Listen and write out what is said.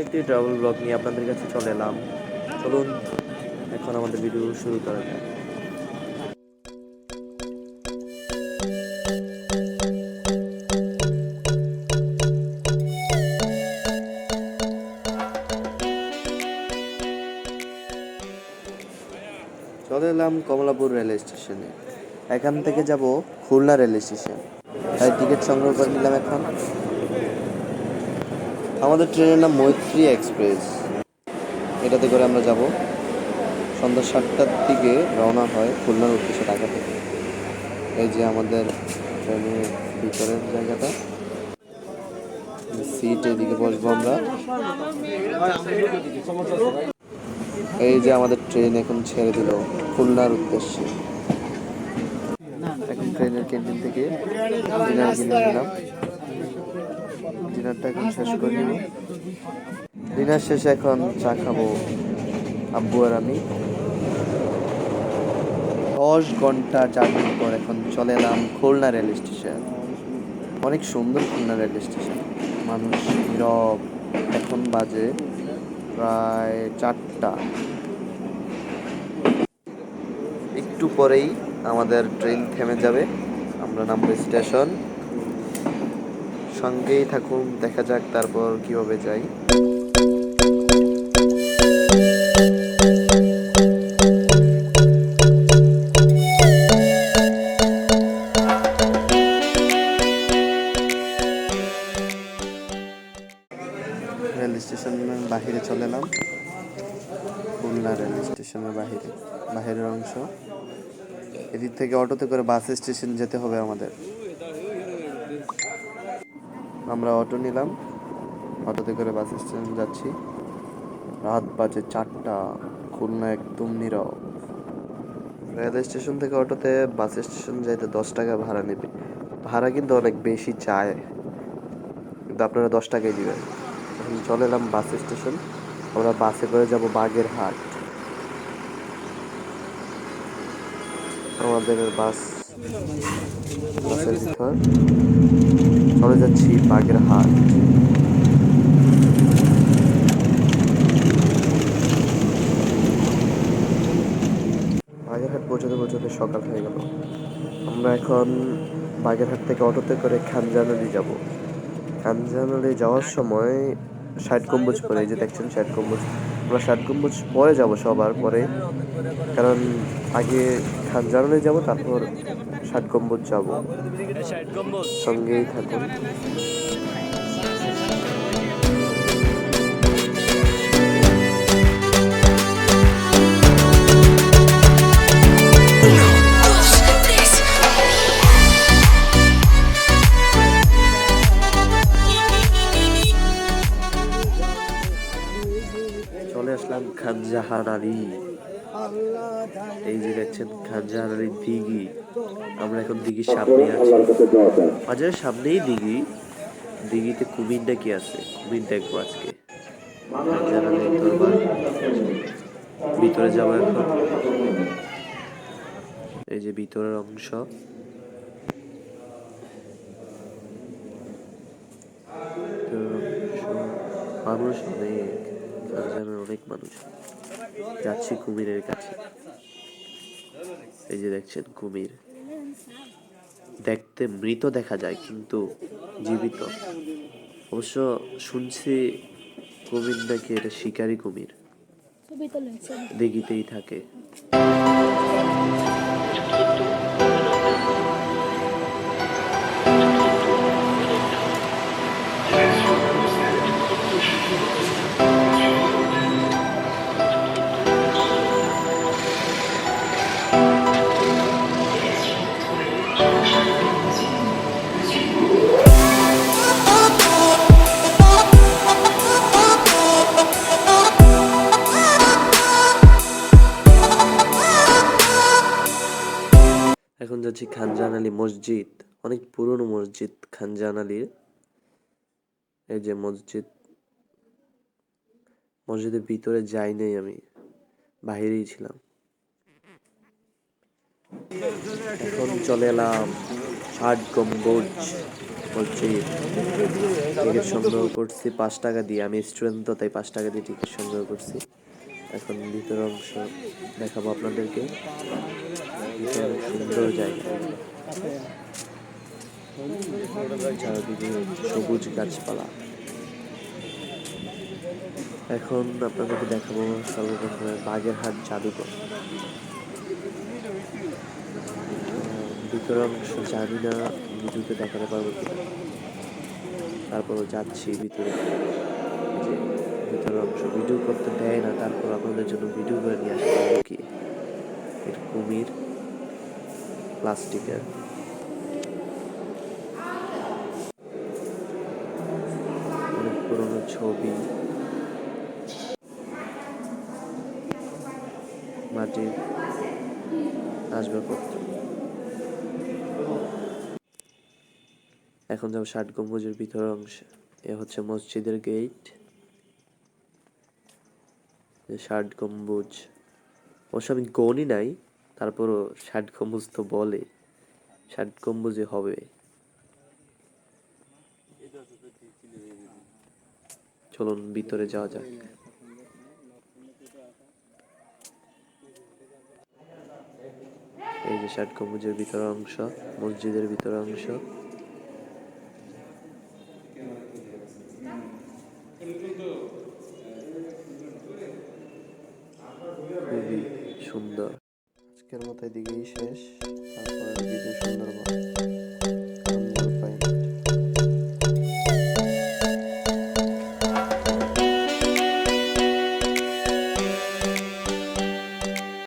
একটি travel blog নিয়ে আপনাদের কাছে চলে এলাম। চলুন, এখন আমাদের ভিডিও শুরু করা যাক। চলে এলাম কমলাপুর রেল স্টেশনে। এখান থেকে যাব খুলনা রেল স্টেশন। তাই টিকিট সংগ্রহ করে নিলাম এখন। আমাদের ট্রেনের নাম মৈত্রী এক্সপ্রেস। এটাতে করে আমরা যাব। সন্ধ্যা সাতটার দিকে রওনা হয় খুলনার উদ্দেশ্যে ঢাকা থেকে। এই যে আমাদের ট্রেনের ভিতরের জায়গাটা। সিট এদিকে বসবো আমরা। এই যে আমাদের ট্রেন এখন ছেড়ে দিল খুলনার উদ্দেশ্যে। এখন ট্রেনের ক্যান্টিন থেকে ডিনার কিনে নিলাম ডিনারটা এখন শেষ করে নিব ডিনার শেষে এখন চা খাব আব্বু আর আমি। দশ ঘণ্টা জার্নির পর এখন চলে এলাম খুলনা রেল স্টেশন। অনেক সুন্দর খুলনা রেল স্টেশন। মানুষ নীরব। এখন বাজে প্রায় চারটা। একটু পরেই আমাদের ট্রেন থেমে যাবে। আমরা নামবো স্টেশন। সঙ্গেই থাকুন, দেখা যাক তারপর কীভাবে যাই। রেল স্টেশনের বাহিরে চলে এলাম খুলনা রেল স্টেশনের বাহিরে, বাহিরের অংশ। এদিক থেকে অটোতে করে বাস স্টেশন যেতে হবে আমাদের। আমরা অটো নিলাম। অটোতে করে বাস স্টেশন যাচ্ছি। রাত বাজে চারটা, খুলনা একদম নীরব। রেল স্টেশন থেকে অটোতে বাস স্টেশন যাইতে দশ টাকা ভাড়া নেবে। ভাড়া কিন্তু অনেক বেশি চায়। কিন্তু আপনারা দশ টাকাই দিবেন। এখন চলে এলাম বাস স্টেশন। আমরা বাসে করে যাব বাগেরহাট। আমাদের বাস চলে যাচ্ছি বাগেরহাট। বাগেরহাট পৌঁছতে পৌঁছতে সকাল হয়ে গেল। আমরা এখন বাগেরহাট থেকে অটোতে করে খানজানালি যাব। খানজানালি যাওয়ার সময় ষাট গম্বুজ পরে যে দেখছেন ষাট গম্বুজ। আমরা ষাট গম্বুজ পরে যাব সবার পরে, কারণ আগে খানজানালি যাব তারপর ষাট গম্বুজ যাব। সঙ্গেই থাকুন। চলে আসলাম এই যে দেখছেন আলীর দিঘি। আমরা এখন দিঘির সামনে আছি। বাজারের সামনেই দিঘি। দিঘিতে কুমিরটা কি আছে? কুমির দেখব আজকে। খানজাহান আলীর দরবার। ভিতরে যাব এখন। এই যে ভিতরের অংশ। মানুষ অনেক। অনেক মানুষ। যাচ্ছি কুমিরের কাছে। এই যে দেখছেন কুমির। দেখতে মৃত দেখা যায় কিন্তু জীবিত। অবশ্য শুনছি কুমির নাকি এটা শিকারী কুমির। দেখিতেই থাকে। যাচ্ছি খানজান আলী মসজিদ, অনেক পুরনো মসজিদ খানজান আলীর। এই যে মসজিদ, মসজিদের ভিতরে যাই নাই আমি, বাহিরেই ছিলাম। এখন চলে এলাম ষাট গম্বুজ মসজিদ। টিকিট সংগ্রহ করছি পাঁচ টাকা দিয়ে, আমি স্টুডেন্ট তো, তাই পাঁচ টাকা দিয়ে টিকিট সংগ্রহ করছি। এখন ভিতর অংশ দেখাবো আপনাদেরকে। সুন্দর জায়গা। সবুজ গাছপালা। এখন আপনাদেরকে দেখাবো সর্বপ্রথমে বাগেরহাট জাদুঘর। ভিতর অংশ জানি না, ভিডিওতে দেখাতে পারব কিনা। তারপরও যাচ্ছি ভিতরে। ভিতর অংশ ভিডিও করতে দেয় না, তারপর আপনাদের জন্য ভিডিও করে নিয়ে আসতে পারব কি। এর কুমির, প্লাস্টিকের। অনেক পুরনো ছবি। মাটির আসবাবপত্র। এখন যাব ষাট গম্বুজের ভিতর অংশে। এ হচ্ছে মসজিদের গেট ষাট গম্বুজ। অবশ্য আমি গণই নাই, তারপরও ষাট গম্বুজ তো বলে। ষাট গম্বুজে হবে। চলুন ভিতরে যাওয়া যাক। এই যে ষাট গম্বুজের ভিতর অংশ, মসজিদের ভিতর অংশ খুবই সুন্দর আজকের মতো এদিকেই শেষ। তারপরে ভিডিও সুন্দরবন